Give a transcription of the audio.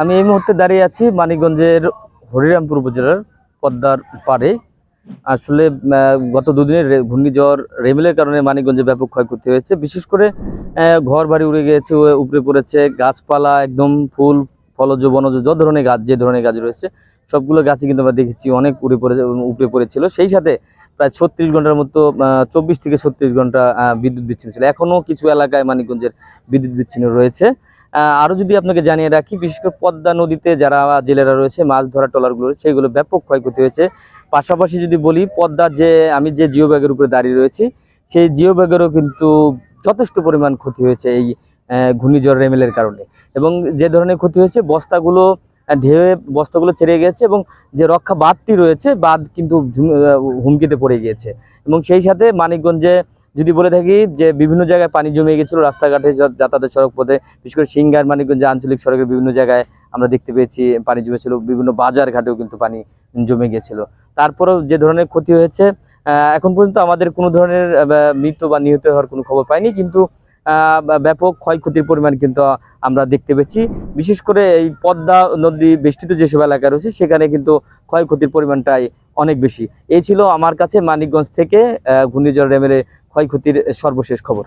আমি এই মুহূর্তে দাঁড়িয়ে আছি মানিকগঞ্জের হরিরামপুর উপজেলার পদ্মার পাড়ে। আসলে গত দুদিনের ঘূর্ণিঝড়, রেমেলের কারণে মানিকগঞ্জে ব্যাপক ক্ষয়ক্ষতি হয়েছে। বিশেষ করে ঘর বাড়ি উড়ে গিয়েছে উপরে পড়েছে, গাছপালা একদম ফুল, ফলজ, বনজ, যত ধরনের গাছ, যে ধরনের গাছ রয়েছে, সবগুলো গাছই কিন্তু আমরা দেখেছি অনেক উড়ে পড়ে উপরে পড়েছিল। সেই সাথে প্রায় ছত্রিশ ঘণ্টার মতো চব্বিশ থেকে ছত্রিশ ঘণ্টা বিদ্যুৎ বিচ্ছিন্ন ছিল। এখনও কিছু এলাকায় মানিকগঞ্জের বিদ্যুৎ বিচ্ছিন্ন রয়েছে। আহ, আরও যদি আপনাকে জানিয়ে রাখি বিশেষ করে পদ্মা নদীতে যারা জেলেরা রয়েছে মাছ ধরা ট্রলারগুলো সেগুলো ব্যাপক ক্ষয়ক্ষতি হয়েছে। পাশাপাশি যদি বলি পদ্মার যে আমি যে জিও ব্যাগের উপরে দাঁড়িয়ে রয়েছি সেই জিও ব্যাগেরও কিন্তু যথেষ্ট পরিমাণ ক্ষতি হয়েছে এই ঘূর্ণিঝড় রেমেলের কারণে। এবং যে ধরনের ক্ষতি হয়েছে বস্তাগুলো ঢেউয়ে বস্তাগুলো ছেড়ে গেছে এবং যে রক্ষা বাঁধটি রয়েছে, বাঁধ কিন্তু হুমকিতে পড়ে গিয়েছে। এবং সেই সাথে মানিকগঞ্জে যদি বলে থাকি যে বিভিন্ন জায়গায় পানি জমে গেছিল রাস্তাঘাটে যাতায়াতের সড়ক পথে, বিশেষ করে সিঙ্গার, মানিকগঞ্জ আঞ্চলিক সড়কের বিভিন্ন জায়গায় আমরা দেখতে পেয়েছি পানি জমেছিল, বিভিন্ন বাজার ঘাটেও কিন্তু পানি জমে গিয়েছিল। তারপরেও যে ধরনের ক্ষতি হয়েছে এখন পর্যন্ত আমাদের কোনো ধরনের মৃত্যু বা নিহত হওয়ার কোনো খবর পাইনি, কিন্তু ব্যাপক ক্ষয়ক্ষতির পরিমাণ কিন্তু আমরা দেখতে পেয়েছি। বিশেষ করে এই পদ্মা নদী বেষ্টিত যেসব এলাকা রয়েছে, সেখানে কিন্তু ক্ষয়ক্ষতির পরিমাণটাই অনেক বেশি। এই ছিল আমার কাছে মানিকগঞ্জ থেকে ঘূর্ণিঝড় রেমেলে ক্ষয়ক্ষতির সর্বশেষ খবর।